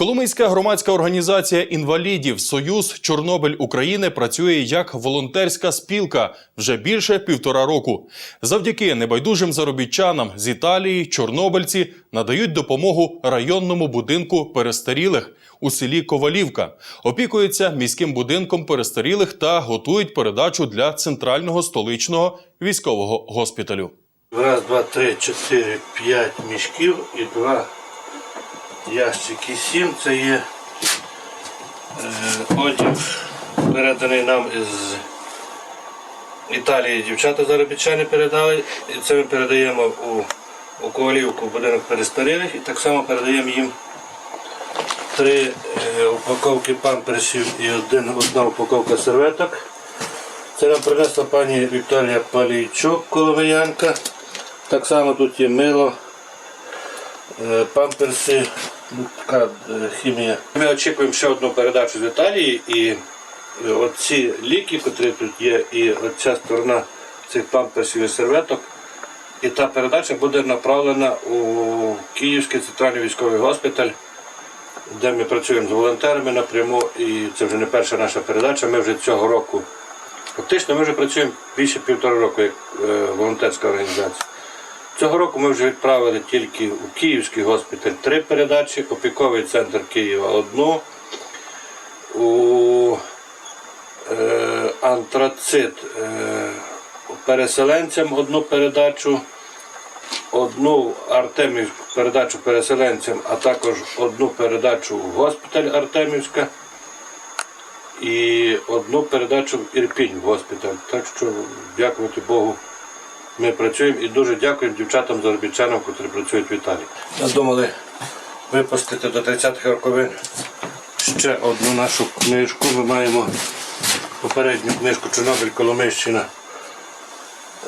Коломийська громадська організація інвалідів Союз Чорнобиль України працює як волонтерська спілка вже більше півтора року. Завдяки небайдужим заробітчанам з Італії чорнобильці надають допомогу районному будинку перестарілих у селі Ковалівка, опікуються міським будинком перестарілих та готують передачу для центрального столичного військового госпіталю. Раз, два, три, чотири, п'ять мішків і два ящики. Сім це є е, одяг, переданий нам із Італії. Дівчата заробітчани передали. І це ми передаємо у, у Ковалівку будинок перестарілих і так само передаємо їм три е, упаковки памперсів і один, одна упаковка серветок. Це нам принесла пані Вікторія Палійчук, коломиянка. Так само тут є мило, е, памперси, така е, хімія. Ми очікуємо ще одну передачу з Італії і е, оці ліки, котрі тут є, і оця сторона цих памперсів і серветок. І та передача буде направлена у Київський центральний військовий госпіталь, де ми працюємо з волонтерами напряму. І це вже не перша наша передача. Ми вже цього року Фактично ми вже працюємо більше півтора року як е, волонтерська організація. Цього року ми вже відправили тільки у Київський госпіталь три передачі, опіковий центр Києва одну, у е, антрацит е, переселенцям одну передачу, одну Артемівську передачу переселенцям, а також одну передачу в госпіталь Артемівська і одну передачу в Ірпінь в госпіталь. Так що дякувати Богу. Ми працюємо і дуже дякуємо дівчатам заробітчанам, які працюють в Італії. Надумали випустити до 30-х роковин ще одну нашу книжку. Ми маємо попередню книжку Чорнобиль Коломийщина.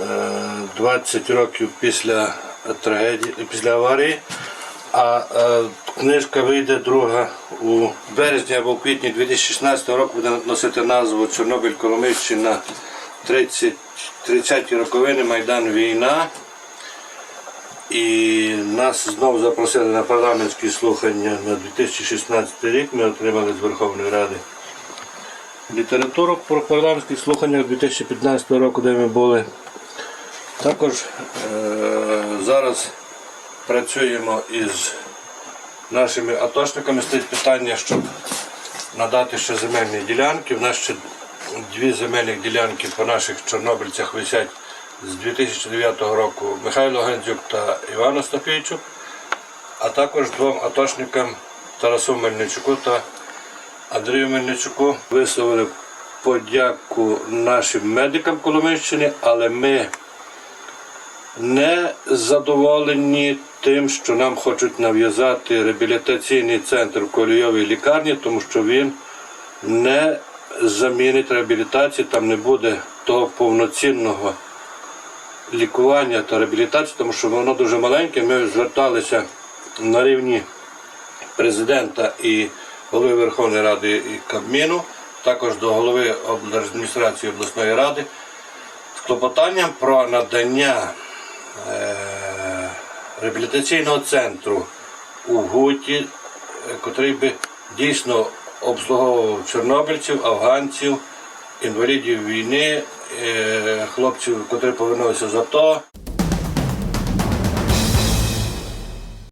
Е, 20 років після трагедії, після аварії. А е, книжка вийде друга у березні або в квітні 2016 року буде носити назву Чорнобиль Коломийщина 30 30-ті роковини Майдан Війна. І нас знову запросили на парламентські слухання на 2016 рік. Ми отримали з Верховної Ради літературу про парламентські слухання 2015 року, де ми були. Також е- зараз працюємо із нашими атошниками. Стоїть питання, щоб надати ще земельні ділянки. У нас ще дві земельні ділянки по наших чорнобильцях висять з 2009 року Михайло Гендзюк та Іван Остапійчук, а також двом атошникам Тарасу Мельничуку та Андрію Мельничуку. Висловили подяку нашим медикам Коломийщини, але ми не задоволені тим, що нам хочуть нав'язати реабілітаційний центр в колійовій лікарні, тому що він не замінить реабілітацію, там не буде того повноцінного лікування та реабілітації, тому що воно дуже маленьке. Ми зверталися на рівні президента і голови Верховної Ради і Кабміну, також до голови адміністрації обласної ради з клопотанням про надання е, реабілітаційного центру у Гуті, е, котрий би дійсно обслуговував чорнобильців, афганців, інвалідів війни, е, хлопців, котрі повернулися з АТО.